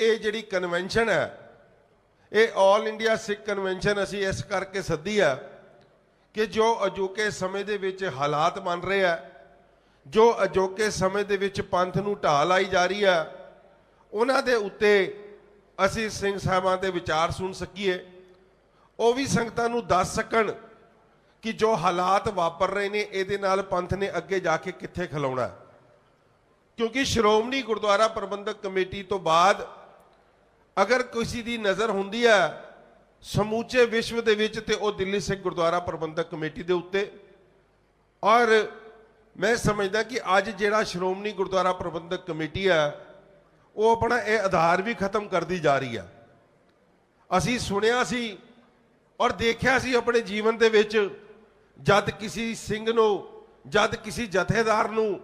ਇਹ ਜਿਹੜੀ ਕਨਵੈਨਸ਼ਨ ਹੈ, ਇਹ ਆਲ ਇੰਡੀਆ ਸਿੱਖ ਕਨਵੈਨਸ਼ਨ ਅਸੀਂ ਇਸ ਕਰਕੇ ਸੱਦੀ ਆ ਕਿ ਜੋ ਅਜੋਕੇ ਸਮੇਂ ਦੇ ਵਿੱਚ ਹਾਲਾਤ ਬਣ ਰਹੇ ਆ, ਜੋ ਅਜੋਕੇ ਸਮੇਂ ਦੇ ਵਿੱਚ ਪੰਥ ਨੂੰ ਢਾਹ ਲਾਈ ਜਾ ਰਹੀ ਆ, ਉਹਨਾਂ ਦੇ ਉੱਤੇ ਅਸੀਂ ਸਿੰਘ ਸਾਹਿਬਾਂ ਦੇ ਵਿਚਾਰ ਸੁਣ ਸਕੀਏ। ਉਹ ਵੀ ਸੰਗਤਾਂ ਨੂੰ ਦੱਸ ਸਕਣ ਕਿ ਜੋ ਹਾਲਾਤ ਵਾਪਰ ਰਹੇ ਨੇ, ਇਹਦੇ ਨਾਲ ਪੰਥ ਨੇ ਅੱਗੇ ਜਾ ਕੇ ਕਿੱਥੇ ਖਲੋਣਾ। ਕਿਉਂਕਿ ਸ਼੍ਰੋਮਣੀ ਗੁਰਦੁਆਰਾ ਪ੍ਰਬੰਧਕ ਕਮੇਟੀ ਤੋਂ ਬਾਅਦ ਅਗਰ ਕਿਸੇ ਦੀ ਨਜ਼ਰ ਹੁੰਦੀ ਹੈ ਸਮੂਚੇ ਵਿਸ਼ਵ ਦੇ ਵਿੱਚ ਤੇ ਉਹ ਦਿੱਲੀ ਸਿੱਖ ਗੁਰਦੁਆਰਾ ਪ੍ਰਬੰਧਕ ਕਮੇਟੀ ਦੇ ਉੱਤੇ, ਔਰ ਮੈਂ ਸਮਝਦਾ ਕਿ ਅੱਜ ਜਿਹੜਾ ਸ਼੍ਰੋਮਣੀ ਗੁਰਦੁਆਰਾ ਪ੍ਰਬੰਧਕ ਕਮੇਟੀ ਹੈ, ਉਹ ਆਪਣਾ ਇਹ ਆਧਾਰ ਵੀ ਖਤਮ ਕਰਦੀ ਜਾ ਰਹੀ ਹੈ। ਅਸੀਂ ਸੁਣਿਆ ਸੀ ਔਰ ਦੇਖਿਆ ਸੀ ਆਪਣੇ ਜੀਵਨ ਦੇ ਵਿੱਚ, ਜਦ ਕਿਸੇ ਸਿੰਘ ਨੂੰ, ਜਦ ਕਿਸੇ ਜਥੇਦਾਰ ਨੂੰ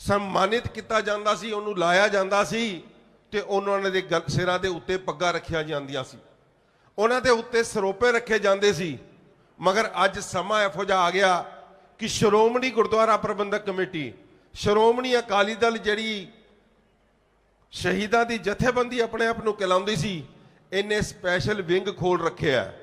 ਸਨਮਾਨਿਤ ਕੀਤਾ ਜਾਂਦਾ ਸੀ, ਉਹਨੂੰ ਲਾਇਆ ਜਾਂਦਾ ਸੀ ਤੇ ਉਹਨਾਂ ਦੇ ਗਲ- ਸਿਰਾਂ ਦੇ ਉੱਤੇ ਪੱਗਾਂ ਰੱਖੀਆਂ ਜਾਂਦੀਆਂ ਸੀ। ਉਹਨਾਂ ਦੇ ਉੱਤੇ ਸਰੋਪੇ ਰੱਖੇ ਜਾਂਦੇ ਸੀ। ਮਗਰ ਅੱਜ ਸਮਾਂ ਇਹੋ ਜਿਹਾ ਆ ਗਿਆ ਕਿ ਸ਼੍ਰੋਮਣੀ ਗੁਰਦੁਆਰਾ ਪ੍ਰਬੰਧਕ ਕਮੇਟੀ ਸ਼੍ਰੋਮਣੀ ਅਕਾਲੀ ਦਲ ਜਿਹੜੀ ਸ਼ਹੀਦਾਂ ਦੀ ਜਥੇਬੰਦੀ ਆਪਣੇ ਆਪ ਨੂੰ ਕਹਿਲਾਉਂਦੀ ਸੀ ਇਹਨੇ ਸਪੈਸ਼ਲ ਵਿੰਗ ਖੋਲ ਰੱਖਿਆ ਹੈ,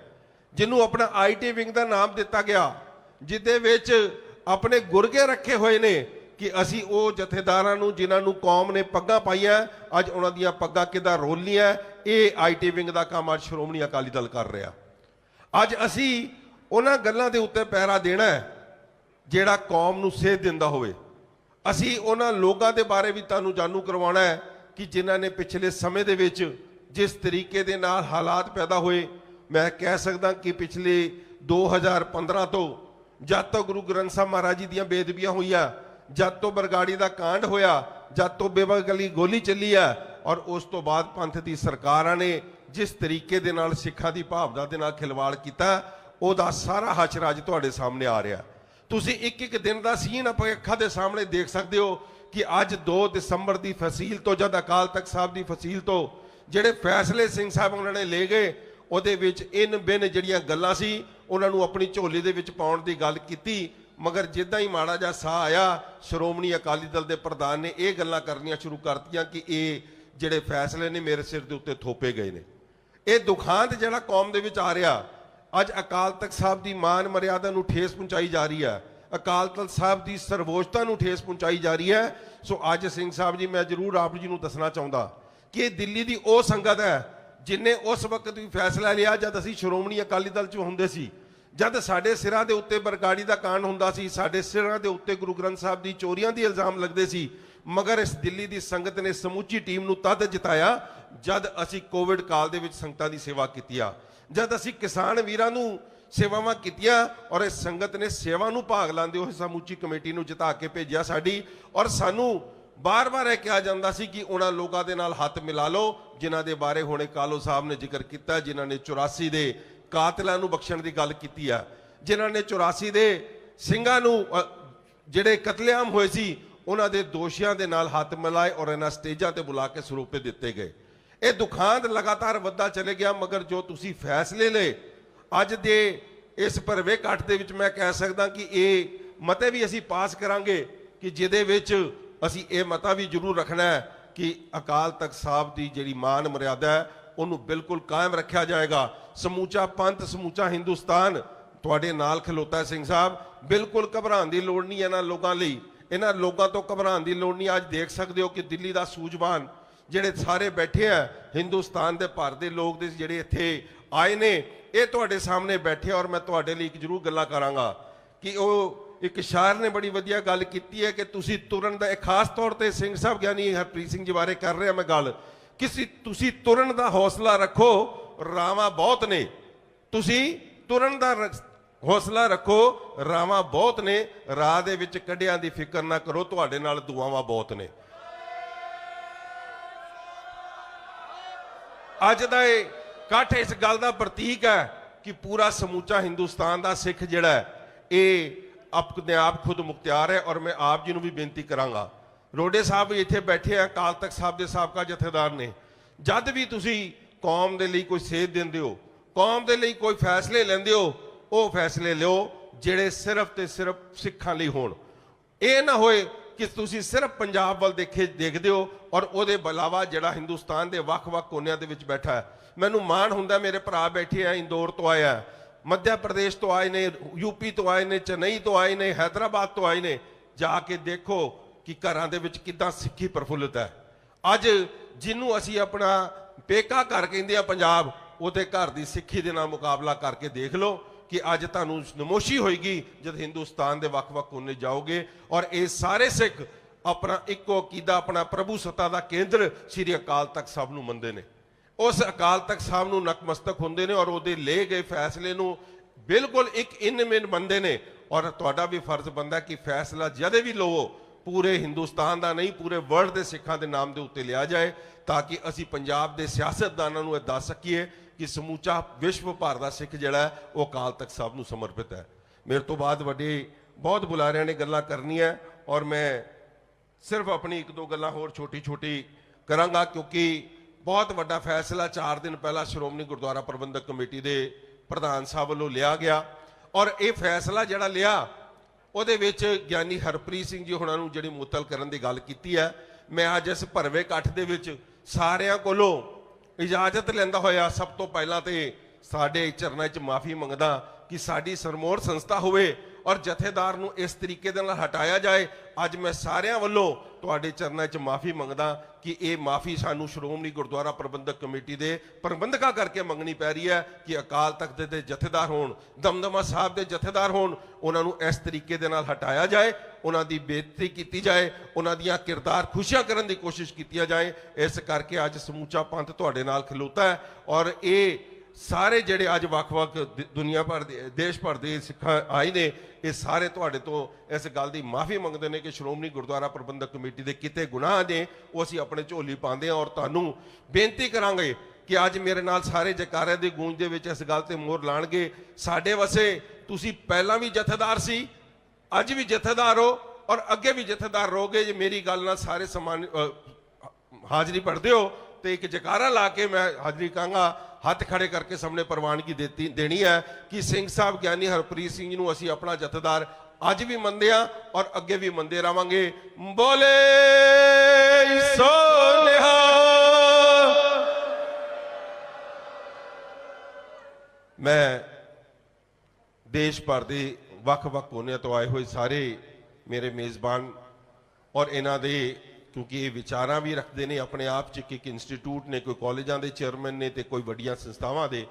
ਜਿਹਨੂੰ ਆਪਣਾ ਆਈਟੀ ਵਿੰਗ ਦਾ ਨਾਮ ਦਿੱਤਾ ਗਿਆ ਜਿਦੇ ਵਿੱਚ ਆਪਣੇ ਗੁਰਗੇ ਰੱਖੇ ਹੋਏ ਨੇ। ਕਿ ਅਸੀਂ ਉਹ ਜਥੇਦਾਰਾਂ ਨੂੰ ਜਿਨ੍ਹਾਂ ਨੂੰ ਕੌਮ ਨੇ ਪੱਗਾਂ ਪਾਈਆਂ, ਅੱਜ ਉਹਨਾਂ ਦੀਆਂ ਪੱਗਾਂ ਕਿੱਦਾਂ ਰੋਲੀਆਂ, ਇਹ ਆਈਟੀ ਵਿੰਗ ਦਾ ਕੰਮ ਅੱਜ ਸ਼੍ਰੋਮਣੀ ਅਕਾਲੀ ਦਲ ਕਰ ਰਿਹਾ। ਅੱਜ ਅਸੀਂ ਉਹਨਾਂ ਗੱਲਾਂ ਦੇ ਉੱਤੇ ਪਹਿਰਾ ਦੇਣਾ ਜਿਹੜਾ ਕੌਮ ਨੂੰ ਸੇਧ ਦਿੰਦਾ ਹੋਵੇ। ਅਸੀਂ ਉਹਨਾਂ ਲੋਕਾਂ ਦੇ ਬਾਰੇ ਵੀ ਤੁਹਾਨੂੰ ਜਾਣੂ ਕਰਵਾਉਣਾ ਹੈ ਕਿ ਜਿਨ੍ਹਾਂ ਨੇ ਪਿਛਲੇ ਸਮੇਂ ਦੇ ਵਿੱਚ ਜਿਸ ਤਰੀਕੇ ਦੇ ਨਾਲ ਹਾਲਾਤ ਪੈਦਾ ਹੋਏ, ਮੈਂ ਕਹਿ ਸਕਦਾ ਕਿ ਪਿਛਲੇ 2015 ਤੋਂ ਜਦ ਤੋਂ ਗੁਰੂ ਗ੍ਰੰਥ ਸਾਹਿਬ ਮਹਾਰਾਜ ਜੀ ਦੀਆਂ ਬੇਦਬੀਆਂ ਹੋਈਆਂ ਜਦ ਤੋਂ ਬਰਗਾੜੀ ਦਾ ਕਾਂਡ ਹੋਇਆ, ਜਦ ਤੋਂ ਬੇਵਗਲੀ ਗੋਲੀ ਚੱਲੀ ਆ, ਔਰ ਉਸ ਤੋਂ ਬਾਅਦ ਪੰਥ ਦੀ ਸਰਕਾਰਾਂ ਨੇ ਜਿਸ ਤਰੀਕੇ ਦੇ ਨਾਲ ਸਿੱਖਾਂ ਦੀ ਭਾਵਨਾ ਦੇ ਨਾਲ ਖਿਲਵਾੜ ਕੀਤਾ, ਉਹਦਾ ਸਾਰਾ ਹਸ਼ਰ ਅੱਜ ਤੁਹਾਡੇ ਸਾਹਮਣੇ ਆ ਰਿਹਾ। ਤੁਸੀਂ ਇੱਕ ਇੱਕ ਦਿਨ ਦਾ ਸੀਨ ਆਪਣੇ ਅੱਖਾਂ ਦੇ ਸਾਹਮਣੇ ਦੇਖ ਸਕਦੇ ਹੋ ਕਿ ਅੱਜ 2 ਦਸੰਬਰ ਦੀ ਫਸੀਲ ਤੋਂ ਜਦ ਅਕਾਲ ਤਖਤ ਸਾਹਿਬ ਦੀ ਫਸੀਲ ਤੋਂ ਜਿਹੜੇ ਫੈਸਲੇ ਸਿੰਘ ਸਾਹਿਬ ਉਹਨਾਂ ਨੇ ਲੈ ਗਏ, ਉਹਦੇ ਵਿੱਚ ਇਨ ਬਿਨ ਜਿਹੜੀਆਂ ਗੱਲਾਂ ਸੀ, ਉਹਨਾਂ ਨੂੰ ਆਪਣੀ ਝੋਲੀ ਦੇ ਵਿੱਚ ਪਾਉਣ ਦੀ ਗੱਲ ਕੀਤੀ ਮਗਰ ਜਿੱਦਾਂ ਹੀ ਮਾੜਾ ਜਿਹਾ ਸਾਹ ਆਇਆ, ਸ਼੍ਰੋਮਣੀ ਅਕਾਲੀ ਦਲ ਦੇ ਪ੍ਰਧਾਨ ਨੇ ਇਹ ਗੱਲਾਂ ਕਰਨੀਆਂ ਸ਼ੁਰੂ ਕਰਤੀਆਂ ਕਿ ਇਹ ਜਿਹੜੇ ਫੈਸਲੇ ਨੇ ਮੇਰੇ ਸਿਰ ਦੇ ਉੱਤੇ ਥੋਪੇ ਗਏ ਨੇ। ਇਹ ਦੁਖਾਂਤ ਜਿਹੜਾ ਕੌਮ ਦੇ ਵਿੱਚ ਆ ਰਿਹਾ, ਅੱਜ ਅਕਾਲ ਤਖਤ ਸਾਹਿਬ ਦੀ ਮਾਨ ਮਰਿਆਦਾ ਨੂੰ ਠੇਸ ਪਹੁੰਚਾਈ ਜਾ ਰਹੀ ਹੈ, ਅਕਾਲ ਤਖਤ ਸਾਹਿਬ ਦੀ ਸਰਵੋਚਤਾ ਨੂੰ ਠੇਸ ਪਹੁੰਚਾਈ ਜਾ ਰਹੀ ਹੈ। ਸੋ ਅੱਜ ਸਿੰਘ ਸਾਹਿਬ ਜੀ, ਮੈਂ ਜ਼ਰੂਰ ਆਪ ਜੀ ਨੂੰ ਦੱਸਣਾ ਚਾਹੁੰਦਾ ਕਿ ਇਹ ਦਿੱਲੀ ਦੀ ਉਹ ਸੰਗਤ ਹੈ ਜਿਨੇ ਉਸ ਵਕਤ ਵੀ ਫੈਸਲਾ ਲਿਆ ਜਦ ਅਸੀਂ ਸ਼੍ਰੋਮਣੀ ਅਕਾਲੀ ਦਲ 'ਚ ਹੁੰਦੇ ਸੀ। ਜਦ ਸਾਡੇ ਸਿਰਾਂ ਦੇ ਉੱਤੇ ਬਰਗਾੜੀ ਦਾ ਕਾਂਡ ਹੁੰਦਾ ਸੀ, ਸਾਡੇ ਸਿਰਾਂ ਦੇ ਉੱਤੇ ਗੁਰੂ ਗ੍ਰੰਥ ਸਾਹਿਬ ਦੀ ਚੋਰੀਆਂ ਦੀ ਇਲਜ਼ਾਮ ਲੱਗਦੇ ਸੀ, ਮਗਰ ਇਸ ਦਿੱਲੀ ਦੀ ਸੰਗਤ ਨੇ ਸਮੁੱਚੀ ਟੀਮ ਨੂੰ ਤਦ ਜਿਤਾਇਆ ਜਦ ਅਸੀਂ ਕੋਵਿਡ ਕਾਲ ਦੇ ਵਿੱਚ ਸੰਗਤਾਂ ਦੀ ਸੇਵਾ ਕੀਤੀ ਆ। ਜਦ ਅਸੀਂ ਕਿਸਾਨ ਵੀਰਾਂ ਨੂੰ ਸੇਵਾਵਾਂ ਕੀਤੀਆਂ ਔਰ ਇਸ ਸੰਗਤ ਨੇ ਸੇਵਾ ਨੂੰ ਭਾਗ ਲਾਉਂਦੇ ਹੋਏ ਸਮੁੱਚੀ ਕਮੇਟੀ ਨੂੰ ਜਿਤਾ ਕੇ ਭੇਜਿਆ ਸਾਡੀ, ਔਰ ਸਾਨੂੰ ਬਾਰ-ਬਾਰ ਇਹ ਕਿਹਾ ਜਾਂਦਾ ਸੀ ਕਿ ਉਹਨਾਂ ਲੋਕਾਂ ਦੇ ਨਾਲ ਹੱਥ ਮਿਲਾ ਲਓ, ਜਿਨ੍ਹਾਂ ਦੇ ਬਾਰੇ ਹੁਣੇ ਕਾਲੋ ਸਾਹਿਬ ਨੇ ਜ਼ਿਕਰ ਕੀਤਾ, ਜਿਨ੍ਹਾਂ ਨੇ 84 ਦੇ ਕਾਤਲਾਂ ਨੂੰ ਬਖਸ਼ਣ ਦੀ ਗੱਲ ਕੀਤੀ ਆ, ਜਿਨ੍ਹਾਂ ਨੇ 84 ਦੇ ਸਿੰਘਾਂ ਨੂੰ ਜਿਹੜੇ ਕਤਲੇਆਮ ਹੋਏ ਸੀ, ਉਹਨਾਂ ਦੇ ਦੋਸ਼ੀਆਂ ਦੇ ਨਾਲ ਹੱਥ ਮਿਲਾਏ ਔਰ ਇਹਨਾਂ ਸਟੇਜਾਂ ਤੇ ਬੁਲਾ ਕੇ ਸਰੂਪੇ ਦਿੱਤੇ ਗਏ। ਇਹ ਦੁਖਾਂਤ ਲਗਾਤਾਰ ਵੱਧਦਾ ਚਲੇ ਗਿਆ, ਮਗਰ ਜੋ ਤੁਸੀਂ ਫੈਸਲੇ ਲਏ, ਅੱਜ ਦੇ ਇਸ ਭਰਵੇਂ ਇਕੱਠ ਦੇ ਵਿੱਚ ਮੈਂ ਕਹਿ ਸਕਦਾ ਕਿ ਇਹ ਮਤੇ ਵੀ ਅਸੀਂ ਪਾਸ ਕਰਾਂਗੇ ਕਿ ਜਿਹਦੇ ਵਿੱਚ ਅਸੀਂ ਇਹ ਮਤਾ ਵੀ ਜ਼ਰੂਰ ਰੱਖਣਾ ਹੈ ਕਿ ਅਕਾਲ ਤਖਤ ਸਾਹਿਬ ਦੀ ਜਿਹੜੀ ਮਾਨ ਮਰਿਆਦਾ ਹੈ, ਉਹਨੂੰ ਬਿਲਕੁਲ ਕਾਇਮ ਰੱਖਿਆ ਜਾਏਗਾ। ਸਮੂਚਾ ਪੰਥ, ਸਮੂਚਾ ਹਿੰਦੁਸਤਾਨ, ਤੁਹਾਡੇ ਨਾਲ ਖਲੋਤਾ ਸਿੰਘ ਸਾਹਿਬ, ਬਿਲਕੁਲ ਘਬਰਾਉਣ ਦੀ ਲੋੜ ਨਹੀਂ ਇਹਨਾਂ ਲੋਕਾਂ ਲਈ। ਇਹਨਾਂ ਲੋਕਾਂ ਤੋਂ ਘਬਰਾਉਣ ਦੀ ਲੋੜ ਨਹੀਂ। ਅੱਜ ਦੇਖ ਸਕਦੇ ਹੋ ਕਿ ਦਿੱਲੀ ਦਾ ਸੂਝਵਾਨ ਜਿਹੜੇ ਸਾਰੇ ਬੈਠੇ ਆ, ਹਿੰਦੁਸਤਾਨ ਦੇ ਭਾਰਤ ਦੇ ਲੋਕ ਦੇ ਜਿਹੜੇ ਇੱਥੇ ਆਏ ਨੇ, ਇਹ ਤੁਹਾਡੇ ਸਾਹਮਣੇ ਬੈਠੇ ਔਰ ਮੈਂ ਤੁਹਾਡੇ ਲਈ ਇੱਕ ਜ਼ਰੂਰ ਗੱਲਾਂ ਕਰਾਂਗਾ ਕਿ ਉਹ ਇੱਕ ਸ਼ਾਇਰ ਨੇ ਬੜੀ ਵਧੀਆ ਗੱਲ ਕੀਤੀ ਹੈ ਕਿ ਤੁਸੀਂ ਤੁਰਨ ਦਾ, ਇਹ ਖਾਸ ਤੌਰ ਤੇ ਸਿੰਘ ਸਾਹਿਬ ਗਿਆਨੀ ਹਰਪ੍ਰੀਤ ਸਿੰਘ ਜੀ ਬਾਰੇ ਕਰ ਰਿਹਾ ਮੈਂ ਗੱਲ, ਕਿ ਤੁਸੀਂ ਤੁਰਨ ਦਾ ਹੌਸਲਾ ਰੱਖੋ ਰਾਵਾਂ ਬਹੁਤ ਨੇ। ਤੁਸੀਂ ਤੁਰਨ ਦਾ ਹੌਸਲਾ ਰੱਖੋ, ਰਾਵਾਂ ਬਹੁਤ ਨੇ। ਰਾਹ ਦੇ ਵਿੱਚ ਕੱਢਿਆਂ ਦੀ ਫਿਕਰ ਨਾ ਕਰੋ, ਤੁਹਾਡੇ ਨਾਲ ਦੁਆਵਾਂ ਬਹੁਤ ਨੇ। ਅੱਜ ਦਾ ਇਹ ਇਕੱਠ ਇਸ ਗੱਲ ਦਾ ਪ੍ਰਤੀਕ ਹੈ ਕਿ ਪੂਰਾ ਸਮੂਚਾ ਹਿੰਦੁਸਤਾਨ ਦਾ ਸਿੱਖ ਜਿਹੜਾ ਹੈ, ਇਹ ਆਪਣੇ ਆਪ ਖੁਦ ਮੁਖਤਿਆਰ ਹੈ ਔਰ ਮੈਂ ਆਪ ਜੀ ਨੂੰ ਵੀ ਬੇਨਤੀ ਕਰਾਂਗਾ। ਰੋਡੇ ਸਾਹਿਬ ਵੀ ਇੱਥੇ ਬੈਠੇ ਆ ਕਾਲ ਤਖਤ ਸਾਹਿਬ ਦੇ ਸਾਬਕਾ ਜਥੇਦਾਰ ਨੇ। ਜਦ ਵੀ ਤੁਸੀਂ ਕੌਮ ਦੇ ਲਈ ਕੋਈ ਸੇਧ ਦਿੰਦੇ ਹੋ, ਕੌਮ ਦੇ ਲਈ ਕੋਈ ਫੈਸਲੇ ਲੈਂਦੇ ਹੋ, ਉਹ ਫੈਸਲੇ ਲਿਓ ਜਿਹੜੇ ਸਿਰਫ ਤੇ ਸਿਰਫ ਸਿੱਖਾਂ ਲਈ ਹੋਣ। ਇਹ ਨਾ ਹੋਏ ਕਿ ਤੁਸੀਂ ਸਿਰਫ ਪੰਜਾਬ ਵੱਲ ਦੇਖੇ, ਦੇਖਦੇ ਹੋ ਔਰ ਉਹਦੇ ਬਲਾਵਾ ਜਿਹੜਾ ਹਿੰਦੁਸਤਾਨ ਦੇ ਵੱਖ-ਵੱਖ ਕੋਨਿਆਂ ਦੇ ਵਿੱਚ ਬੈਠਾ ਹੈ। ਮੈਨੂੰ ਮਾਣ ਹੁੰਦਾ ਮੇਰੇ ਭਰਾ ਬੈਠੇ ਆ, ਇੰਦੌਰ ਤੋਂ ਆਇਆ ਮੱਧ ਪ੍ਰਦੇਸ਼ ਤੋਂ ਆਏ ਨੇ ਯੂਪੀ ਤੋਂ ਆਏ ਨੇ, ਚੇਨਈ ਤੋਂ ਆਏ ਨੇ ਹైదరాబాద ਤੋਂ ਆਏ ਨੇ। ਜਾ ਕੇ ਦੇਖੋ ਕਿ ਘਰਾਂ ਦੇ ਵਿੱਚ ਕਿੱਦਾਂ ਸਿੱਖੀ ਪ੍ਰਫੁੱਲਤ ਹੈ। ਅੱਜ ਜਿਹਨੂੰ ਅਸੀਂ ਆਪਣਾ ਪੇਕਾ ਘਰ ਕਹਿੰਦੇ ਆ ਪੰਜਾਬ, ਉਹਦੇ ਘਰ ਦੀ ਸਿੱਖੀ ਦੇ ਨਾਲ ਮੁਕਾਬਲਾ ਕਰਕੇ ਦੇਖ ਲਓ ਕਿ ਅੱਜ ਤੁਹਾਨੂੰ ਨਮੋਸ਼ੀ ਹੋਏਗੀ ਜਦ ਹਿੰਦੁਸਤਾਨ ਦੇ ਵੱਖ-ਵੱਖ ਕੋਨੇ ਜਾਓਗੇ ਔਰ ਇਹ ਸਾਰੇ ਸਿੱਖ ਆਪਣਾ ਇੱਕੋ ਅਕੀਦਾ, ਆਪਣਾ ਪ੍ਰਭੂ ਸੱਤਾ ਦਾ ਕੇਂਦਰ ਸ੍ਰੀ ਅਕਾਲ ਤਖਤ ਸਾਹਿਬ ਨੂੰ ਮੰਨਦੇ ਨੇ। ਉਸ ਅਕਾਲ ਤਖਤ ਸਾਹਿਬ ਨੂੰ ਨਕਮਸਤਕ ਹੁੰਦੇ ਨੇ ਔਰ ਉਹਦੇ ਲਏ ਗਏ ਫੈਸਲੇ ਨੂੰ ਬਿਲਕੁਲ ਇੱਕ ਇਨਮਿਨ ਮੰਨਦੇ ਨੇ ਔਰ ਤੁਹਾਡਾ ਵੀ ਫਰਜ਼ ਬੰਦਾ ਕਿ ਫੈਸਲਾ ਜਦੇ ਵੀ ਲਵੋ ਪੂਰੇ ਹਿੰਦੁਸਤਾਨ ਦਾ ਨਹੀਂ ਪੂਰੇ ਵਰਲਡ ਦੇ ਸਿੱਖਾਂ ਦੇ ਨਾਮ ਦੇ ਉੱਤੇ ਲਿਆ ਜਾਏ ਤਾਂ ਕਿ ਅਸੀਂ ਪੰਜਾਬ ਦੇ ਸਿਆਸਤਦਾਨਾਂ ਨੂੰ ਇਹ ਦੱਸ ਸਕੀਏ ਕਿ ਸਮੂਚਾ ਵਿਸ਼ਵ ਭਰ ਦਾ ਸਿੱਖ ਜਿਹੜਾ ਹੈ, ਉਹ ਅਕਾਲ ਤਖਤ ਸਾਹਿਬ ਨੂੰ ਸਮਰਪਿਤ ਹੈ। ਮੇਰੇ ਤੋਂ ਬਾਅਦ ਵੱਡੇ ਬਹੁਤ ਬੁਲਾਰਿਆਂ ਨੇ ਗੱਲਾਂ ਕਰਨੀਆਂ ਔਰ ਮੈਂ ਸਿਰਫ ਆਪਣੀ ਇੱਕ ਦੋ ਗੱਲਾਂ ਹੋਰ ਛੋਟੀ ਛੋਟੀ ਕਰਾਂਗਾ ਕਿਉਂਕਿ ਬਹੁਤ ਵੱਡਾ ਫੈਸਲਾ 4 ਦਿਨ ਪਹਿਲਾਂ ਸ਼੍ਰੋਮਣੀ ਗੁਰਦੁਆਰਾ ਪ੍ਰਬੰਧਕ ਕਮੇਟੀ ਦੇ ਪ੍ਰਧਾਨ ਸਾਹਿਬ ਵੱਲੋਂ ਲਿਆ ਗਿਆ ਔਰ ਇਹ ਫੈਸਲਾ ਜਿਹੜਾ ਲਿਆ ਉਹਦੇ ਵਿੱਚ ਗਿਆਨੀ ਹਰਪ੍ਰੀਤ ਸਿੰਘ ਜੀ ਹੁਣਾਂ ਨੂੰ ਜਿਹੜੀ ਮੁਅੱਤਲ ਕਰਨ ਦੀ ਗੱਲ ਕੀਤੀ ਹੈ, ਮੈਂ ਅੱਜ ਇਸ ਭਰਵੇ ਇਕੱਠ ਦੇ ਵਿੱਚ ਸਾਰਿਆਂ ਕੋਲੋਂ ਇਜਾਜ਼ਤ ਲੈਂਦਾ ਹੋਇਆ, ਸਭ ਤੋਂ ਪਹਿਲਾਂ ਤੇ ਸਾਡੇ ਚਰਨਾਂ 'ਚ ਮਾਫੀ ਮੰਗਦਾ ਕਿ ਸਾਡੀ ਸਰਮੋਰ ਸੰਸਥਾ ਹੋਵੇ ਔਰ ਜਥੇਦਾਰ ਨੂੰ ਇਸ ਤਰੀਕੇ ਦੇ ਨਾਲ ਹਟਾਇਆ ਜਾਏ। ਅੱਜ ਮੈਂ ਸਾਰਿਆਂ ਵੱਲੋਂ ਤੁਹਾਡੇ ਚਰਨਾਂ 'ਚ ਮਾਫੀ ਮੰਗਦਾ ਕਿ ਇਹ ਮਾਫੀ ਸਾਨੂੰ ਸ਼੍ਰੋਮਣੀ ਗੁਰਦੁਆਰਾ ਪ੍ਰਬੰਧਕ ਕਮੇਟੀ ਦੇ ਪ੍ਰਬੰਧਕਾਂ ਕਰਕੇ ਮੰਗਣੀ ਪੈ ਰਹੀ ਹੈ ਕਿ ਅਕਾਲ ਤਖਤ ਦੇ- ਜਥੇਦਾਰ ਹੋਣ, ਦਮਦਮਾ ਸਾਹਿਬ ਦੇ ਜਥੇਦਾਰ ਹੋਣ, ਉਹਨਾਂ ਨੂੰ ਇਸ ਤਰੀਕੇ ਦੇ ਨਾਲ ਹਟਾਇਆ ਜਾਏ, ਉਹਨਾਂ ਦੀ ਬੇਇੱਜ਼ਤੀ ਕੀਤੀ ਜਾਏ, ਉਹਨਾਂ ਦੀਆਂ ਕਿਰਦਾਰ ਖੁਸ਼ੀਆਂ ਕਰਨ ਦੀ ਕੋਸ਼ਿਸ਼ ਕੀਤੀ ਜਾਏ, ਇਸ ਕਰਕੇ ਅੱਜ ਸਮੂਚਾ ਪੰਥ ਤੁਹਾਡੇ ਨਾਲ ਖਲੋਤਾ ਹੈ ਔਰ ਇਹ ਸਾਰੇ ਜਿਹੜੇ ਅੱਜ ਵੱਖ-ਵੱਖ ਦੁਨੀਆ ਭਰ ਦੇ, ਦੇਸ਼ ਭਰ ਦੇ ਸਿੱਖਾਂ ਆਏ ਨੇ, ਇਹ ਸਾਰੇ ਤੁਹਾਡੇ ਤੋਂ ਇਸ ਗੱਲ ਦੀ ਮਾਫੀ ਮੰਗਦੇ ਨੇ ਕਿ ਸ਼੍ਰੋਮਣੀ ਗੁਰਦੁਆਰਾ ਪ੍ਰਬੰਧਕ ਕਮੇਟੀ ਦੇ ਕਿਤੇ ਗੁਨਾਹ ਨੇ, ਉਹ ਅਸੀਂ ਆਪਣੇ ਝੋਲੀ ਪਾਉਂਦੇ ਹਾਂ ਔਰ ਤੁਹਾਨੂੰ ਬੇਨਤੀ ਕਰਾਂਗੇ ਕਿ ਅੱਜ ਮੇਰੇ ਨਾਲ ਸਾਰੇ ਜਕਾਰਿਆਂ ਦੀ ਗੂੰਜ ਦੇ ਵਿੱਚ ਇਸ ਗੱਲ ਤੇ ਮੋਹਰ ਲਾਣਗੇ। ਸਾਡੇ ਵਸੇ ਤੁਸੀਂ ਪਹਿਲਾਂ ਵੀ ਜਥੇਦਾਰ ਸੀ, ਅੱਜ ਵੀ ਜਥੇਦਾਰ ਹੋ ਔਰ ਅੱਗੇ ਵੀ ਜਥੇਦਾਰ ਰਹੋਗੇ। ਜੇ ਮੇਰੀ ਗੱਲ ਨਾਲ ਸਾਰੇ ਸਮਾਨ ਹਾਜ਼ਰੀ ਭਰਦੇ ਹੋ ਤੇ ਇੱਕ ਜਕਾਰਾ ਲਾ ਕੇ ਮੈਂ ਹਾਜ਼ਰੀ ਕਹਾਂਗਾ ਹੱਥ ਖੜੇ ਕਰਕੇ ਸਾਹਮਣੇ ਪ੍ਰਵਾਨਗੀ ਦਿੱਤੀ, ਦੇਣੀ ਹੈ ਕਿ ਸਿੰਘ ਸਾਹਿਬ ਗਿਆਨੀ ਹਰਪ੍ਰੀਤ ਸਿੰਘ ਜੀ ਨੂੰ ਅਸੀਂ ਆਪਣਾ ਜਥੇਦਾਰ ਅੱਜ ਵੀ ਮੰਨਦੇ ਆ ਔਰ ਅੱਗੇ ਵੀ ਮੰਨਦੇ ਰਵਾਂਗੇ ਬੋਲੇ ਸੋ ਨਿਹਾਲ। ਮੈਂ ਦੇਸ਼ ਭਰ ਦੇ ਵੱਖ-ਵੱਖ ਕੋਨਿਆਂ ਤੋਂ ਆਏ ਹੋਏ ਸਾਰੇ ਮੇਰੇ ਮੇਜ਼ਬਾਨ ਔਰ ਇਹਨਾਂ ਦੇ ਕਿਉਂਕਿ ਇਹ ਵਿਚਾਰਾਂ ਵੀ ਰੱਖਦੇ ਨੇ, ਆਪਣੇ ਆਪ ਚ ਕਿ ਇੱਕ ਇੰਸਟੀਚਿਊਟ ਨੇ, ਕੋਈ ਕਾਲਜਾਂ ਦੇ ਚੇਅਰਮੈਨ ਨੇ ਤੇ ਕੋਈ ਵੱਡੀਆਂ ਸੰਸਥਾਵਾਂ ਦੇ।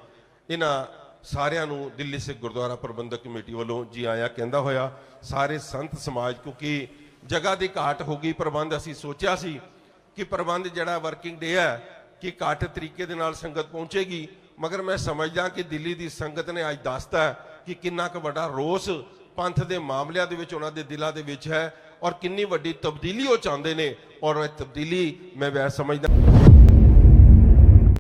ਇਹਨਾਂ ਸਾਰਿਆਂ ਨੂੰ ਦਿੱਲੀ ਸਿੱਖ ਗੁਰਦੁਆਰਾ ਪ੍ਰਬੰਧਕ ਕਮੇਟੀ ਵੱਲੋਂ ਜੀ ਆਇਆ ਕਹਿੰਦਾ ਹੋਇਆ, ਸਾਰੇ ਸੰਤ ਸਮਾਜ, ਕਿਉਂਕਿ ਜਗ੍ਹਾ ਦੀ ਘਾਟ ਹੋ ਗਈ, ਪ੍ਰਬੰਧ ਅਸੀਂ ਸੋਚਿਆ ਸੀ ਕਿ ਪ੍ਰਬੰਧ ਜਿਹੜਾ ਵਰਕਿੰਗ ਡੇ ਹੈ, ਕਿ ਘੱਟ ਤਰੀਕੇ ਦੇ ਨਾਲ ਸੰਗਤ ਪਹੁੰਚੇਗੀ। ਮਗਰ ਮੈਂ ਸਮਝਦਾ ਕਿ ਦਿੱਲੀ ਦੀ ਸੰਗਤ ਨੇ ਅੱਜ ਦੱਸਤਾ ਕਿ ਕਿੰਨਾ ਕੁ ਵੱਡਾ ਰੋਸ ਪੰਥ ਦੇ ਮਾਮਲਿਆਂ ਦੇ ਵਿੱਚ, ਉਹਨਾਂ ਦੇ ਦਿਲਾਂ ਦੇ ਵਿੱਚ ਹੈ। ਔਰ ਕਿੰਨੀ ਵੱਡੀ ਤਬਦੀਲੀ ਉਹ ਚਾਹੁੰਦੇ ਨੇ ਔਰ ਇਹ ਤਬਦੀਲੀ ਮੈਂ ਵੈ ਸਮਝਦਾ